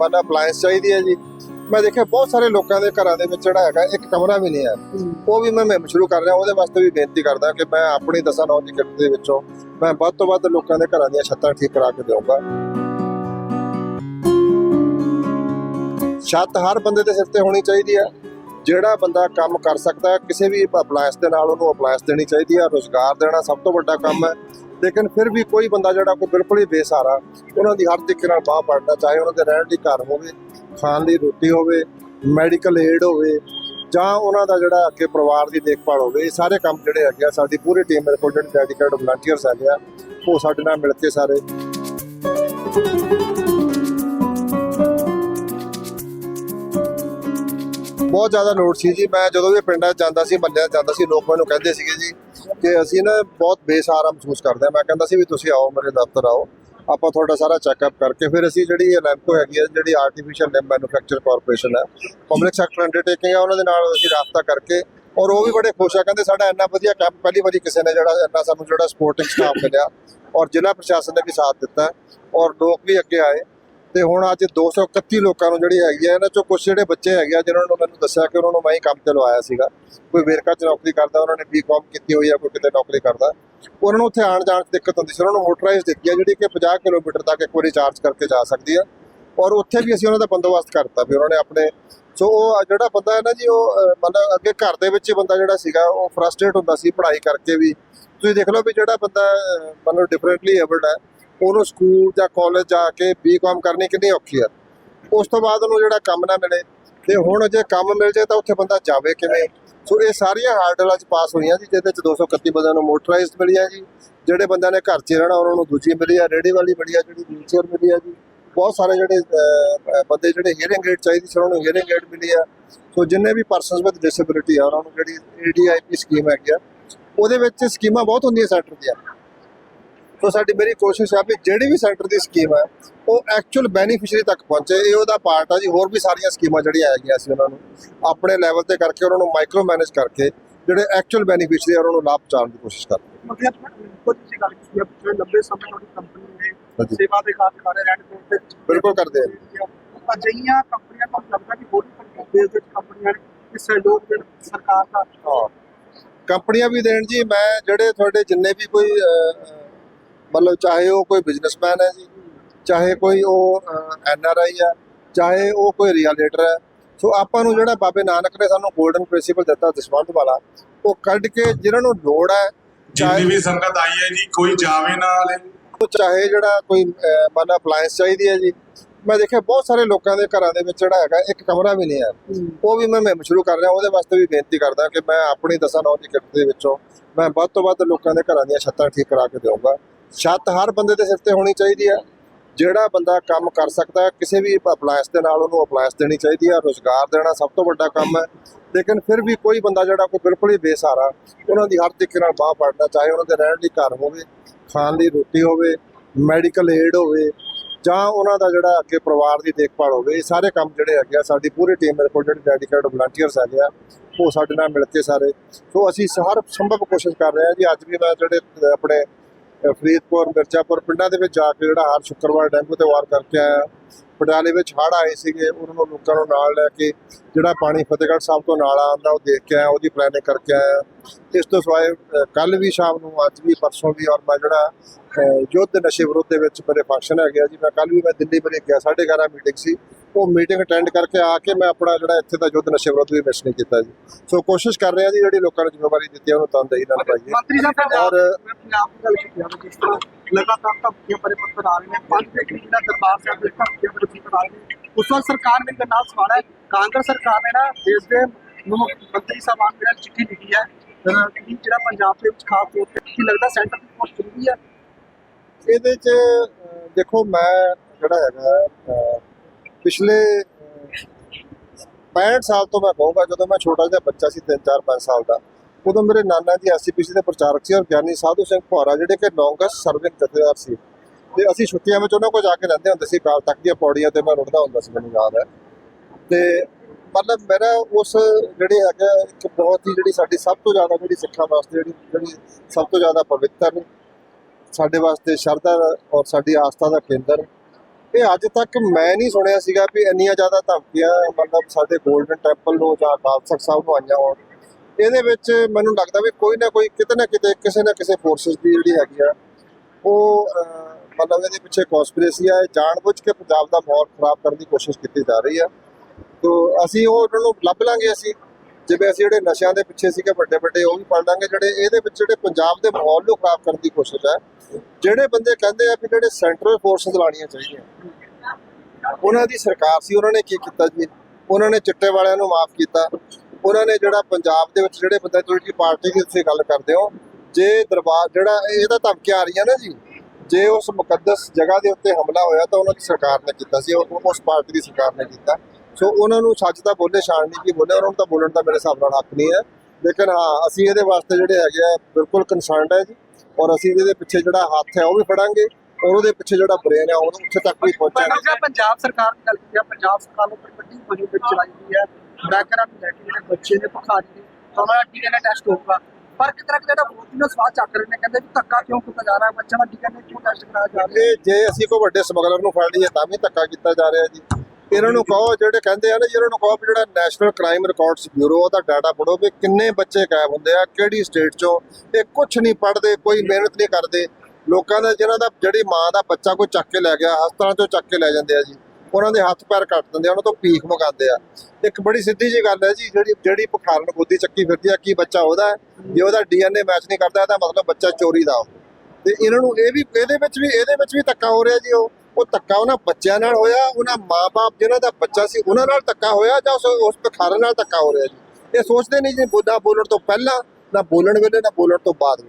ਮਨ ਅਪਲਾਈਅੰਸ ਚਾਹੀਦੀ ਹੈ ਜੀ। ਮੈਂ ਦੇਖਿਆ ਬਹੁਤ ਸਾਰੇ ਲੋਕਾਂ ਦੇ ਘਰਾਂ ਦੇ ਵਿੱਚ ਜਿਹੜਾ ਹੈਗਾ ਇੱਕ ਕਮਰਾ ਵੀ ਨਹੀਂ ਹੈ। ਉਹ ਵੀ ਮੈਂ ਮੁਹਿੰਮ ਸ਼ੁਰੂ ਕਰ ਰਿਹਾ ਉਹਦੇ ਵਾਸਤੇ ਵੀ ਬੇਨਤੀ ਕਰਦਾ ਕਿ ਮੈਂ ਆਪਣੀ ਦਸਾਂ ਨੌ ਦੀ ਕਿਰਤ ਦੇ ਵਿੱਚੋਂ ਮੈਂ ਵੱਧ ਤੋਂ ਵੱਧ ਲੋਕਾਂ ਦੇ ਘਰਾਂ ਦੀਆਂ ਛੱਤਾਂ ਠੀਕ ਕਰਾ ਕੇ ਦੇਵਾਂਗਾ ਛੱਤ ਹਰ ਬੰਦੇ ਦੇ ਸਿਰ ਤੇ ਹੋਣੀ ਚਾਹੀਦੀ ਹੈ। ਜਿਹੜਾ ਬੰਦਾ ਕੰਮ ਕਰ ਸਕਦਾ ਕਿਸੇ ਵੀ ਅਪਲਾਈਅੰਸ ਦੇ ਨਾਲ ਉਹਨੂੰ ਅਪਲਾਈਅੰਸ ਦੇਣੀ ਚਾਹੀਦੀ ਹੈ। ਰੋਜ਼ਗਾਰ ਦੇਣਾ ਸਭ ਤੋਂ ਵੱਡਾ ਕੰਮ ਹੈ। ਲੇਕਿਨ ਫਿਰ ਵੀ ਕੋਈ ਬੰਦਾ ਜਿਹੜਾ ਕੋਈ ਬਿਲਕੁਲ ਹੀ ਬੇਸਹਾਰਾ, ਉਹਨਾਂ ਦੀ ਹਰ ਤਰੀਕੇ ਨਾਲ ਬਾਹ ਪੜਨਾ ਚਾਹੇ ਉਹਨਾਂ ਦੇ ਰਹਿਣ ਲਈ ਘਰ ਹੋਵੇ, ਖਾਣ ਲਈ ਰੋਟੀ ਹੋਵੇ ਮੈਡੀਕਲ ਏਡ ਹੋਵੇ, ਜਾਂ ਉਹਨਾਂ ਦਾ ਜਿਹੜਾ ਅੱਗੇ ਪਰਿਵਾਰ ਦੀ ਦੇਖਭਾਲ ਹੋਵੇ, ਇਹ ਸਾਰੇ ਕੰਮ ਜਿਹੜੇ ਹੈਗੇ ਆ, ਸਾਡੀ ਪੂਰੀ ਟੀਮ ਮੇਰੇ ਕੋਲ ਜਿਹੜੇ ਡੈਡੀਕੇਟਡ ਵਲੰਟੀਅਰਸ ਹੈਗੇ ਆ, ਉਹ ਸਾਡੇ ਨਾਲ ਮਿਲ ਕੇ ਸਾਰੇ। ਬਹੁਤ ਜ਼ਿਆਦਾ ਲੋੜ ਸੀ ਜੀ, ਮੈਂ ਜਦੋਂ ਵੀ ਪਿੰਡਾਂ 'ਚ ਜਾਂਦਾ ਸੀ ਮੱਲਿਆਂ 'ਚ ਜਾਂਦਾ ਸੀ, ਲੋਕ ਮੈਨੂੰ ਕਹਿੰਦੇ ਸੀਗੇ ਜੀ ਕਿ ਅਸੀਂ ਨਾ ਬਹੁਤ ਬੇਸਹਾਰਾ ਮਹਿਸੂਸ ਕਰਦੇ ਹਾਂ। ਮੈਂ ਕਹਿੰਦਾ ਸੀ ਵੀ ਤੁਸੀਂ ਆਓ, ਮੇਰੇ ਦਫ਼ਤਰ ਆਓ। ਆਪਾਂ ਤੁਹਾਡਾ ਸਾਰਾ ਚੈੱਕਅਪ ਕਰਕੇ ਫਿਰ ਅਸੀਂ ਜਿਹੜੀ ਲੈਂਪੋ ਹੈਗੀ ਹੈ, ਜਿਹੜੀ ਆਰਟੀਫੀਸ਼ੀਅਲ ਲਿੰਬ ਮੈਨੂਫੈਕਚਰ ਕਾਰਪੋਰੇਸ਼ਨ ਹੈ ਪਬਲਿਕ ਸੈਕਟਰ ਅੰਡਰਟੇਕਿੰਗ ਹੈ, ਉਹਨਾਂ ਦੇ ਨਾਲ ਅਸੀਂ ਰਾਬਤਾ ਕਰਕੇ ਔਰ ਉਹ ਵੀ ਬੜੇ ਖੁਸ਼ ਆ, ਕਹਿੰਦੇ ਸਾਡਾ ਇੰਨਾ ਵਧੀਆ ਕੰਮ ਪਹਿਲੀ ਵਾਰੀ ਕਿਸੇ ਨੇ ਜਿਹੜਾ ਇੰਨਾ ਸਾਨੂੰ ਜਿਹੜਾ ਸਪੋਰਟਿੰਗ ਸਟਾਫ ਮਿਲਿਆ ਔਰ ਜ਼ਿਲ੍ਹਾ ਪ੍ਰਸ਼ਾਸਨ ਨੇ ਵੀ ਸਾਥ ਦਿੱਤਾ ਔਰ ਲੋਕ ਵੀ ਅੱਗੇ ਆਏ। ਤੇ ਹੁਣ ਅੱਜ 231 ਲੋਕਾਂ ਨੂੰ ਜਿਹੜੀ ਹੈਗੀ ਆ, ਇਹਨਾਂ ਚੋਂ ਕੁਝ ਜਿਹੜੇ ਬੱਚੇ ਹੈਗੇ ਆ, ਜਿਨ੍ਹਾਂ ਨੂੰ ਮੈਨੂੰ ਦੱਸਿਆ ਕਿ ਉਹਨਾਂ ਨੂੰ ਮੈਂ ਹੀ ਕੰਮ ਤੇ ਲਵਾਇਆ ਸੀਗਾ। ਕੋਈ ਵੇਰਕਾ 'ਚ ਨੌਕਰੀ ਕਰਦਾ, ਉਹਨਾਂ ਨੇ ਬੀਕਾਮ ਕੀਤੀ ਹੋਈ ਆ, ਕੋਈ ਕਿਤੇ ਨੌਕਰੀ ਕਰਦਾ। ਉਹਨਾਂ ਨੂੰ ਉੱਥੇ ਆਉਣ ਜਾਣ 'ਚ ਦਿੱਕਤ ਹੁੰਦੀ ਸੀ। ਉਹਨਾਂ ਨੂੰ ਮੋਟਰਾਈਜ਼ ਦਿੱਤੀ ਆ, ਜਿਹੜੀ ਕਿ 50 ਕਿਲੋਮੀਟਰ ਤੱਕ ਇੱਕ ਵਾਰੀ ਚਾਰਜ ਕਰਕੇ ਜਾ ਸਕਦੀ ਆ। ਔਰ ਉੱਥੇ ਵੀ ਅਸੀਂ ਉਹਨਾਂ ਦਾ ਬੰਦੋਬਸਤ ਕਰਤਾ ਵੀ ਉਹਨਾਂ ਨੇ ਆਪਣੇ ਸੋ ਉਹ ਜਿਹੜਾ ਬੰਦਾ ਹੈ ਨਾ ਜੀ, ਉਹ ਮਤਲਬ ਅੱਗੇ ਘਰ ਦੇ ਵਿੱਚ ਬੰਦਾ ਜਿਹੜਾ ਸੀਗਾ, ਉਹ ਫਰਸਟ੍ਰੇਟ ਹੁੰਦਾ ਸੀ, ਪੜ੍ਹਾਈ ਕਰਕੇ ਵੀ। ਤੁਸੀਂ ਦੇਖ ਲਓ ਵੀ ਜਿਹੜਾ ਬੰਦਾ ਮਤਲਬ ਡਿਫਰੈਂਟਲੀ ਏਬਲਡ ਹੈ ਉਹਨੂੰ ਸਕੂਲ ਜਾਂ ਕਾਲਜ ਜਾ ਕੇ ਬੀਕਾਮ ਕਰਨੀ ਕਿੰਨੀ ਔਖੀ ਆ? ਉਸ ਤੋਂ ਬਾਅਦ ਉਹਨੂੰ ਜਿਹੜਾ ਕੰਮ ਨਾ ਮਿਲੇ, ਤੇ ਹੁਣ ਜੇ ਕੰਮ ਮਿਲ ਜੇ ਤਾਂ ਉੱਥੇ ਬੰਦਾ ਜਾਵੇ ਕਿਵੇਂ? ਸੋ ਇਹ ਸਾਰੀਆਂ ਹਾਰਡਲਾਂ 'ਚ ਪਾਸ ਹੋਈਆਂ ਜੀ, ਜਿਹਦੇ 'ਚ 231 ਬੰਦਿਆਂ ਨੂੰ ਮੋਟਰਾਈਜ਼ਡ ਮਿਲੀ ਜੀ, ਜਿਹੜੇ ਬੰਦਿਆਂ ਨੇ ਘਰ 'ਚ ਰਹਿਣਾ ਉਹਨਾਂ ਨੂੰ ਦੂਜੀ ਮਿਲੀ ਆ ਰੇੜੀ ਵਾਲੀ ਮਿਲੀ ਆ, ਜਿਹੜੀ ਵੀਲਚੇਅਰ ਮਿਲੀ ਆ ਜੀ, ਬਹੁਤ ਸਾਰੇ ਜਿਹੜੇ ਬੰਦੇ ਜਿਹੜੇ ਹੀਅਰਿੰਗ ਏਡ ਚਾਹੀਦੀ ਸੀ, ਉਹਨਾਂ ਨੂੰ ਹੀਅਰਿੰਗ ਏਡ ਮਿਲੀ ਆ। ਸੋ ਜਿੰਨੇ ਵੀ ਪਰਸਨਸ ਵਿਦ ਡਿਸੇਬਿਲਿਟੀ ਆ, ਉਹਨਾਂ ਨੂੰ ਜਿਹੜੀ ਏਡੀਆਈਪੀ ਸਕੀਮ ਹੈਗੀ ਆ, ਉਹਦੇ ਵਿੱਚ ਸਕੀਮਾਂ ਬਹੁਤ ਹੁੰਦੀਆਂ ਸੈਂਟਰ ਦੀਆਂ। ਸੋ ਸਾਡੀ ਮੇਰੀ ਕੋਸ਼ਿਸ਼ ਹੈ ਵੀ ਜਿਹੜੀ ਵੀ ਸੈਂਟਰ ਦੀ ਸਕੀਮ ਹੈ ਉਹ ਐਕਚੁਅਲ ਬੈਨੀਫੀਸ਼ੀਅਰੀ ਤੱਕ ਪਹੁੰਚੇ ਇਹ ਉਹਦਾ ਪਾਰਟ ਆ ਜੀ ਹੋਰ ਵੀ ਸਾਰੀਆਂ ਸਕੀਮਾਂ ਜਿਹੜੀਆਂ ਹੈਗੀਆਂ ਅਸੀਂ ਉਹਨਾਂ ਨੂੰ ਆਪਣੇ ਲੈਵਲ ਤੇ ਕਰਕੇ ਉਹਨਾਂ ਨੂੰ ਮਾਈਕਰੋ ਮੈਨੇਜ ਕਰਕੇ ਜਿਹੜੇ ਐਕਚੁਅਲ ਬੈਨੀਫੀਸ਼ੀਅਰੀ ਆ ਉਹਨਾਂ ਨੂੰ ਲਾਭ ਪਹੁੰਚਾਉਣ ਦੀ ਕੋਸ਼ਿਸ਼ ਕਰਦੇ ਮਤਲਬ ਕੁਝ ਤੁਸੀਂ ਗੱਲ ਕੀਤੀ ਹੈ ਪਿਛਲੇ ਲੰਬੇ ਸਮੇਂ ਤੋਂ ਕੰਪਨੀ ਨੇ। ਸੇਵਾ ਦੇ ਖਾਤੇ ਖੜੇ ਰੈਂਟ ਕੋਲ ਤੇ ਬਿਲਕੁਲ ਕਰਦੇ ਆ। ਅਜਿਹੀਆਂ ਕੰਪਨੀਆਂ ਤੋਂ ਲੱਗਦਾ ਕਿ ਹੋਰ ਵੀ ਪੰਜਾਬ ਦੇ ਕੰਪਨੀਆਂ ਨੇ ਇਸ ਸਹਿਯੋਗ ਦੇ ਸਰਕਾਰ ਦਾ ਕੰਪਨੀਆਂ ਵੀ ਦੇਣ ਜੀ ਮੈਂ ਜਿਹੜੇ ਤੁਹਾਡੇ ਜਿੰਨੇ ਵੀ ਕੋਈ ਮਤਲਬ ਚਾਹੇ ਉਹ ਕੋਈ ਬਿਜ਼ਨਸਮੈਨ ਹੈ ਜੀ ਚਾਹੇ ਕੋਈ ਉਹ ਐਨ ਆਰ ਆਈ ਹੈ ਚਾਹੇ ਉਹ ਕੋਈ ਰੀਅਲੇਟਰ ਹੈ। ਸੋ ਆਪਾਂ ਨੂੰ ਜਿਹੜਾ ਬਾਬੇ ਨਾਨਕ ਨੇ ਸਾਨੂੰ 골ਡਨ ਪ੍ਰਿੰਸੀਪਲ ਦਿੱਤਾ ਦਸਵੰਧ ਵਾਲਾ ਉਹ ਕੱਢ ਕੇ ਜਿਨ੍ਹਾਂ ਨੂੰ ਲੋੜ ਹੈ ਜਿੰਨੀ ਵੀ ਸੰਗਤ ਆਈ ਹੈ ਜੀ ਕੋਈ ਜਾਵੇ ਨਾ ਹਲੇ। ਉਹ ਚਾਹੇ ਜਿਹੜਾ ਕੋਈ ਮਨ ਅਪਲਾਈਅੰਸ ਚਾਹੀਦੀ ਹੈ ਜੀ। ਮੈਂ ਦੇਖਿਆ ਬਹੁਤ ਸਾਰੇ ਲੋਕਾਂ ਦੇ ਘਰਾਂ ਦੇ ਵਿੱਚ ਜਿਹੜਾ ਹੈਗਾ ਇੱਕ ਕਮਰਾ ਵੀ ਨਹੀਂ ਹੈ। ਉਹ ਵੀ ਮੈਂ ਮੁਹਿੰਮ ਸ਼ੁਰੂ ਕਰ ਰਿਹਾ ਉਹਦੇ ਵਾਸਤੇ ਵੀ ਬੇਨਤੀ ਕਰਦਾ ਕਿ ਮੈਂ ਆਪਣੀ ਦਸਾਂ ਨੌ ਦੀ ਕਿਰਤ ਦੇ ਵਿੱਚੋਂ ਮੈਂ ਵੱਧ ਤੋਂ ਵੱਧ ਲੋਕਾਂ ਦੇ ਘਰਾਂ ਦੀਆਂ ਛੱਤਾਂ ਠੀਕ ਕਰਾ ਕੇ ਦੇਵਾਂਗਾ ਛੱਤ ਹਰ ਬੰਦੇ ਦੇ ਸਿਰ ਤੇ ਹੋਣੀ ਚਾਹੀਦੀ ਹੈ। ਜਿਹੜਾ ਬੰਦਾ ਕੰਮ ਕਰ ਸਕਦਾ ਹੈ, ਕਿਸੇ ਵੀ ਅਪਲਾਈਅੰਸ ਦੇ ਨਾਲ ਉਹਨੂੰ ਅਪਲਾਈਅੰਸ ਦੇਣੀ ਚਾਹੀਦੀ ਹੈ, ਰੋਜ਼ਗਾਰ ਦੇਣਾ ਸਭ ਤੋਂ ਵੱਡਾ ਕੰਮ ਹੈ। ਲੇਕਿਨ ਫਿਰ ਵੀ ਕੋਈ ਬੰਦਾ ਜਿਹੜਾ ਕੋਈ ਬਿਲਕੁਲ ਹੀ ਬੇਸਹਾਰਾ, ਉਹਨਾਂ ਦੀ ਹਰ ਤਰੀਕੇ ਨਾਲ ਬਾਹ ਪੜਨਾ ਚਾਹੇ ਉਹਨਾਂ ਦੇ ਰਹਿਣ ਲਈ ਘਰ ਹੋਵੇ, ਖਾਣ ਲਈ ਰੋਟੀ ਹੋਵੇ ਮੈਡੀਕਲ ਏਡ ਹੋਵੇ ਜਾਂ ਉਹਨਾਂ ਦਾ ਜਿਹੜਾ ਅੱਗੇ ਪਰਿਵਾਰ ਦੀ ਦੇਖਭਾਲ ਹੋਵੇ, ਇਹ ਸਾਰੇ ਕੰਮ ਜਿਹੜੇ ਹੈਗੇ ਆ, ਸਾਡੀ ਪੂਰੀ ਟੀਮ ਮੇਰੇ ਕੋਲ ਜਿਹੜੇ ਡੈਡੀਕੇਟਡ ਵਲੰਟੀਅਰਸ ਹੈਗੇ ਆ, ਉਹ ਸਾਡੇ ਨਾਲ ਮਿਲ ਕੇ ਸਾਰੇ। ਸੋ ਅਸੀਂ ਹਰ ਸੰਭਵ ਕੋਸ਼ਿਸ਼ ਕਰ ਰਹੇ ਹਾਂ ਜੀ, ਅੱਜ ਵੀ ਮੈਂ ਜਿਹੜੇ ਆਪਣੇ ਫਰੀਦਪੁਰ ਮਿਰਜ਼ਾਪੁਰ ਪਿੰਡਾਂ ਦੇ ਵਿੱਚ ਜਾ ਕੇ ਜਿਹੜਾ ਹਰ ਸ਼ੁੱਕਰਵਾਰ ਡੈਂਗੂ ਤੇ ਵਾਰ ਕਰਕੇ ਆਇਆ। ਪਟਿਆਲੇ ਵਿੱਚ ਹੜ੍ਹ ਆਏ ਸੀਗੇ, ਉਹਨਾਂ ਨੂੰ ਲੋਕਾਂ ਨੂੰ ਨਾਲ ਲੈ ਕੇ ਜਿਹੜਾ ਪਾਣੀ ਫਤਿਹਗੜ੍ਹ ਸਾਹਿਬ ਤੋਂ ਨਾਲ ਆਉਂਦਾ ਉਹ ਦੇਖ ਕੇ ਆਇਆ, ਉਹਦੀ ਪਲੈਨਿੰਗ ਕਰਕੇ ਆਇਆ। ਇਸ ਤੋਂ ਸਿਵਾਏ ਕੱਲ ਵੀ ਸ਼ਾਮ ਨੂੰ, ਅੱਜ ਵੀ, ਪਰਸੋਂ ਵੀ ਔਰ ਮੈਂ ਜਿਹੜਾ ਯੁੱਧ ਨਸ਼ੇ ਵਿਰੁੱਧ ਦੇ ਵਿੱਚ ਮੇਰੇ ਫੰਕਸ਼ਨ ਹੈਗੇ ਆ ਜੀ। ਮੈਂ ਕੱਲ ਵੀ ਮੈਂ ਦਿੱਲੀ ਮੇਰੇ ਗਿਆ 11:30 ਮੀਟਿੰਗ ਸੀ। ਉਹ ਮੀਟਿੰਗ ਅਟੈਂਡ ਕਰਕੇ ਆ ਕੇ ਮੈਂ ਆਪਣਾ ਜਿਹੜਾ ਇੱਥੇ ਦਾ ਯੁੱਧ ਨਸ਼ੇ ਵਿਰੁੱਧ ਵੀ ਮਿਸ ਨਹੀਂ ਕੀਤਾ ਜੀ। ਸੋ ਕੋਸ਼ਿਸ਼ ਕਰ ਰਹੇ ਆ ਜੀ ਜਿਹੜੀ ਲੋਕਾਂ ਨੂੰ ਜ਼ਿੰਮੇਵਾਰੀ ਦਿੱਤੀ ਹੈ ਉਹਨੂੰ ਤਨਦੇਹੀ ਨਾਲ ਪਾਈਏ ਮੰਤਰੀ ਸਾਹਿਬ ਪੰਜਾਬ ਔਰ- ਪੰਜਾਬ ਦੀ ਗੱਲ ਕੀਤੀ ਹੈ ਜਿਸ ਤਰ੍ਹਾਂ ਲਗਾਤਾਰ ਧਮਕੀਆਂ ਭਰੇ ਪੱਤਰ ਆ ਰਹੇ ਨੇ ਪੰਜ ਦੇ ਕਰੀਬ ਦਾ ਦਰਬਾਰ ਸਾਹਿਬ ਦੇ ਧਮਕੀਆਂ ਭਰੇ ਪੱਤਰ ਆ ਰਹੇ ਨੇ ਉਸ ਵਾਰ ਸਰਕਾਰ ਨੇ ਨਾਲ ਸਵਾਲ ਹੈ ਕਾਂਗਰਸ ਸਰਕਾਰ ਨੇ ਨਾ ਦੇਸ਼ ਦੇ ਮੁੱਖ ਮੰਤਰੀ ਸਾਹਿਬਾਨ ਨੂੰ ਜਿਹੜਾ ਚਿੱਠੀ ਲਿਖੀ ਹੈ ਅਹ, ਕਿ ਜਿਹੜਾ ਪੰਜਾਬ ਦੇ ਵਿੱਚ ਖਾਸ ਤੌਰ ਤੇ ਕੀ ਲੱਗਦਾ ਸੈਂਟਰ ਦੀ ਬਹੁਤ ਜ਼ਰੂਰੀ ਹੈ? ਇਹਦੇ 'ਚ ਅਹ, ਦੇਖੋ ਮੈਂ ਜਿਹੜਾ ਹੈਗਾ ਪਿਛਲੇ ਅਹ, 65 ਸਾਲ ਤੋਂ ਮੈਂ ਕਹੂੰਗਾ ਜਦੋਂ ਮੈਂ ਛੋਟਾ ਜਿਹਾ ਬੱਚਾ ਸੀ 3 4 5 ਸਾਲ ਦਾ ਉਦੋਂ ਮੇਰੇ ਨਾਨਾ ਜੀ ਐਸਪੀਸੀ ਦੇ ਪ੍ਰਚਾਰਕ ਸੀ ਔਰ ਗਿਆਨੀ ਸਾਧੂ ਸਿੰਘ ਭੌਰਾ ਜਿਹੜੇ ਕਿ ਲੌਂਗੈਸਟ ਸਰਵਿੰਗ ਜਥੇਦਾਰ ਸੀ। ਤੇ ਅਸੀਂ ਛੁੱਟੀਆਂ ਵਿੱਚ ਉਹਨਾਂ ਕੋਲ ਜਾ ਕੇ ਰਹਿੰਦੇ ਹੁੰਦੇ ਸੀ ਕਾਲ ਤੱਕ ਦੀਆਂ ਪੌੜੀਆਂ ਤੇ ਮੈਂ ਰੁੜਦਾ ਹੁੰਦਾ ਸੀ ਮੈਨੂੰ ਯਾਦ ਹੈ। ਤੇ ਮਤਲਬ ਮੇਰਾ ਉਸ ਜਿਹੜੇ ਹੈਗਾ ਇੱਕ ਬਹੁਤ ਹੀ ਜਿਹੜੀ ਸਾਡੀ ਸਭ ਤੋਂ ਜ਼ਿਆਦਾ ਜਿਹੜੀ ਸਿੱਖਾਂ ਵਾਸਤੇ ਜਿਹੜੀ ਜਿਹੜੀ ਸਭ ਤੋਂ ਜ਼ਿਆਦਾ ਪਵਿੱਤਰ ਸਾਡੇ ਵਾਸਤੇ ਸ਼ਰਧਾ ਔਰ ਸਾਡੀ ਆਸਥਾ ਦਾ ਕੇਂਦਰ ਇਹ ਅੱਜ ਤੱਕ ਮੈਂ ਨਹੀਂ ਸੁਣਿਆ ਸੀਗਾ ਵੀ ਇੰਨੀਆਂ ਜ਼ਿਆਦਾ ਧਮਕੀਆਂ, ਮਤਲਬ ਸਾਡੇ 골ਡਨ ਟੈਂਪਲ ਨੂੰ ਜਾਂ ਖਾਲਸਾ ਸਾਹਿਬ ਨੂੰ ਆਈਆਂ ਹੋਣ। ਇਹਦੇ ਵਿੱਚ ਮੈਨੂੰ ਲੱਗਦਾ ਵੀ ਕੋਈ ਨਾ ਕੋਈ ਕਿਤੇ ਨਾ ਕਿਤੇ, ਕਿਸੇ ਨਾ ਕਿਸੇ ਫੋਰਸਸ ਦੀ ਜਿਹੜੀ ਹੈਗੀ ਆ, ਉਹ ਮਤਲਬ ਇਹਦੇ ਪਿੱਛੇ ਕਨਸਪੀਰੇਸੀ ਹੈ ਜਾਣਬੁੱਝ ਕੇ ਪੰਜਾਬ ਦਾ ਮਾਹੌਲ ਖਰਾਬ ਕਰਨ ਦੀ ਕੋਸ਼ਿਸ਼ ਕੀਤੀ ਜਾ ਰਹੀ ਆ। ਤੋ ਅਸੀਂ ਉਹ ਉਹਨਾਂ ਨੂੰ ਲੱਭ ਲਾਂਗੇ ਅਸੀਂ। ਜਿਵੇਂ ਅਸੀਂ ਜਿਹੜੇ ਨਸ਼ਿਆਂ ਦੇ ਪਿੱਛੇ ਸੀਗੇ ਵੱਡੇ ਵੱਡੇ, ਉਹ ਵੀ ਫੜ ਲਾਂਗੇ। ਜਿਹੜੇ ਇਹਦੇ ਵਿੱਚ ਜਿਹੜੇ ਪੰਜਾਬ ਦੇ ਮਾਹੌਲ ਨੂੰ ਖਰਾਬ ਕਰਨ ਦੀ ਕੋਸ਼ਿਸ਼ ਹੈ, ਜਿਹੜੇ ਬੰਦੇ ਕਹਿੰਦੇ ਆ ਵੀ ਜਿਹੜੇ ਸੈਂਟਰਲ ਫੋਰਸਸ ਲਾਣੀਆਂ ਚਾਹੀਦੀਆਂ, ਉਹਨਾਂ ਦੀ ਸਰਕਾਰ ਸੀ, ਉਹਨਾਂ ਨੇ ਕੀ ਕੀਤਾ ਜੀ? ਉਹਨਾਂ ਨੇ ਚਿੱਟੇ ਵਾਲਿਆਂ ਨੂੰ ਮਾਫ ਕੀਤਾ। ਉਹਨਾਂ ਨੇ ਜਿਹੜਾ ਪੰਜਾਬ ਦੇ ਵਿੱਚ ਜਿਹੜੇ ਬੰਦੇ ਤੁਸੀਂ ਪਾਰਟੀ ਦੀ ਤੁਸੀਂ ਗੱਲ ਕਰਦੇ ਹੋ, ਜੇ ਦਰਬਾਰ ਜਿਹੜਾ ਇਹ ਤਾਂ ਧਮਕੀਆਂ ਆ ਰਹੀਆਂ ਨਾ ਜੀ, ਜੇ ਉਸ ਮੁਕੱਦਸ ਜਗ੍ਹਾ ਦੇ ਉੱਤੇ ਹਮਲਾ ਹੋਇਆ ਤਾਂ ਉਹਨਾਂ ਦੀ ਸਰਕਾਰ ਨੇ ਕੀਤਾ ਸੀ, ਉਹ ਉਸ ਪਾਰਟੀ ਦੀ ਸਰਕਾਰ ਨੇ ਕੀਤਾ। ਸੋ ਉਹਨਾਂ ਨੂੰ ਸੱਚ ਤਾਂ ਬੋਲੇ ਸ਼ਾਨ ਨਹੀਂ ਕੀ ਬੋਲੇ ਉਹਨਾਂ ਨੂੰ ਤਾਂ ਬੋਲਣ ਦਾ ਮੇਰੇ ਹਿਸਾਬ ਨਾਲ ਹੱਕ ਨਹੀਂ ਹੈ। ਲੇਕਿਨ ਹਾਂ ਅਸੀਂ ਇਹਦੇ ਵਾਸਤੇ ਜਿਹੜੇ ਹੈਗੇ ਆ ਬਿਲਕੁਲ ਕੰਸਰਨਡ ਹੈ ਜੀ। ਔਰ ਅਸੀਂ ਇਹਦੇ ਪਿੱਛੇ ਜਿਹੜਾ ਹੱਥ ਹੈ ਉਹ ਵੀ ਫੜਾਂਗੇ। ਔਰ ਉਹਦੇ ਪਿੱਛੇ ਜਿਹੜਾ ਬ੍ਰੇਨ ਹੈ ਉਹ ਉੱਥੇ ਤੱਕ ਵੀ ਪਹੁੰਚਾਂਗੇ। ਪੰਜਾਬ ਸਰਕਾਰ ਦੀ ਗੱਲ ਕੀਤੀ ਹੈ ਪੰਜਾਬ ਸਰਕਾਰ ਨੂੰ ਵੱਡੀ ਮੁਹਿੰਮ ਚਲਾਈ ਗਈ ਹੈ ਬੈਕਗ੍ਰਾਉਂਡ ਲੈ ਕੇ ਜਿਹੜੇ ਬੱਚੇ ਨੇ ਭਖਾਰੀ ਉਹਨਾਂ ਦਾ ਟੈਸਟ ਹੋਊਗਾ। ਪਰ ਨਾ ਕਿਤੇ ਜਿਹੜਾ ਨੂੰ ਸਵਾਲ ਚੱਕ ਰਹੇ ਨੇ ਕਹਿੰਦੇ ਵੀ ਧੱਕਾ ਕਿਉਂ ਕੀਤਾ ਜਾ ਰਿਹਾ ਬੱਚਿਆਂ ਦਾ ਡੀਐਨਏ ਕਿਉਂ ਟੈਸਟ ਕਰਾਇਆ ਜਾ ਰਿਹਾ? ਜੇ ਅਸੀਂ ਕੋਈ ਵੱਡੇ ਸਮਗਲਰ ਨੂੰ ਫੜ ਲਈਏ ਤਾਂ ਵੀ ਧੱਕਾ ਕੀਤਾ ਜਾ ਰਿਹਾ ਜੀ। ਇਹਨਾਂ ਨੂੰ ਕਹੋ ਜਿਹੜੇ ਕਹਿੰਦੇ ਆ ਨਾ ਜੀ, ਇਹਨਾਂ ਨੂੰ ਕਹੋ ਵੀ ਜਿਹੜਾ ਨੈਸ਼ਨਲ ਕ੍ਰਾਈਮ ਰਿਕਾਰਡਸ ਬਿਊਰੋ ਉਹਦਾ ਡਾਟਾ ਪੜੋ ਵੀ ਕਿੰਨੇ ਬੱਚੇ ਗਾਇਬ ਹੁੰਦੇ ਆ ਕਿਹੜੀ ਸਟੇਟ ਚੋਂ ਇਹ ਕੁਝ ਨਹੀਂ ਪੜਦੇ ਕੋਈ ਮਿਹਨਤ ਨਹੀਂ ਕਰਦੇ। ਲੋਕਾਂ ਦਾ ਜਿਹਨਾਂ ਦਾ ਜਿਹੜੀ ਮਾਂ ਦਾ ਬੱਚਾ ਕੋਈ ਚੱਕ ਕੇ ਲੈ ਗਿਆ ਹਸਪਤਾਲਾਂ ਚੋਂ ਚੱਕ ਕੇ ਲੈ ਜਾਂਦੇ ਆ ਜੀ ਉਹਨਾਂ ਦੇ ਹੱਥ ਪੈਰ ਕੱਟ ਦਿੰਦੇ ਆ ਉਹਨਾਂ ਤੋਂ ਭੀਖ ਮੰਗਾਉਂਦੇ ਆ। ਇੱਕ ਬੜੀ ਸਿੱਧੀ ਜੀ ਗੱਲ ਹੈ ਜੀ ਜਿਹੜੀ ਜਿਹੜੀ ਭਖਾਰਨ ਗੋਦੀ ਚੱਕੀ ਫਿਰਦੀ ਆ ਕੀ ਬੱਚਾ ਉਹਦਾ ਜੇ ਉਹਦਾ ਡੀਐਨਏ ਮੈਚ ਨਹੀਂ ਕਰਦਾ ਇਹਦਾ ਮਤਲਬ ਬੱਚਾ ਚੋਰੀ ਦਾ। ਉਹ ਤੇ ਇਹਨਾਂ ਨੂੰ ਇਹ ਵੀ ਇਹਦੇ ਵਿੱਚ ਵੀ ਇਹਦੇ ਵਿੱਚ ਵੀ ਧੱਕਾ ਹੋ ਰਿਹਾ ਜੀ ਉਹ। ਉਹ ਧੱਕਾ ਉਹਨਾਂ ਬੱਚਿਆਂ ਨਾਲ ਹੋਇਆ, ਉਹਨਾਂ ਮਾਪੇ ਜਿਨ੍ਹਾਂ ਦਾ ਬੱਚਾ ਸੀ, ਉਹਨਾਂ ਨਾਲ ਧੱਕਾ ਹੋਇਆ ਜਾਂ ਉਸ ਉਸ ਭਿਖਾਰਨ ਨਾਲ ਧੱਕਾ ਹੋ ਰਿਹਾ ਜੀ? ਇਹ ਸੋਚਦੇ ਨਹੀਂ ਜੀ ਬੋਲਾ ਬੋਲਣ ਤੋਂ ਪਹਿਲਾਂ, ਨਾ ਬੋਲਣ ਵੇਲੇ, ਨਾ ਬੋਲਣ ਤੋਂ ਬਾਅਦ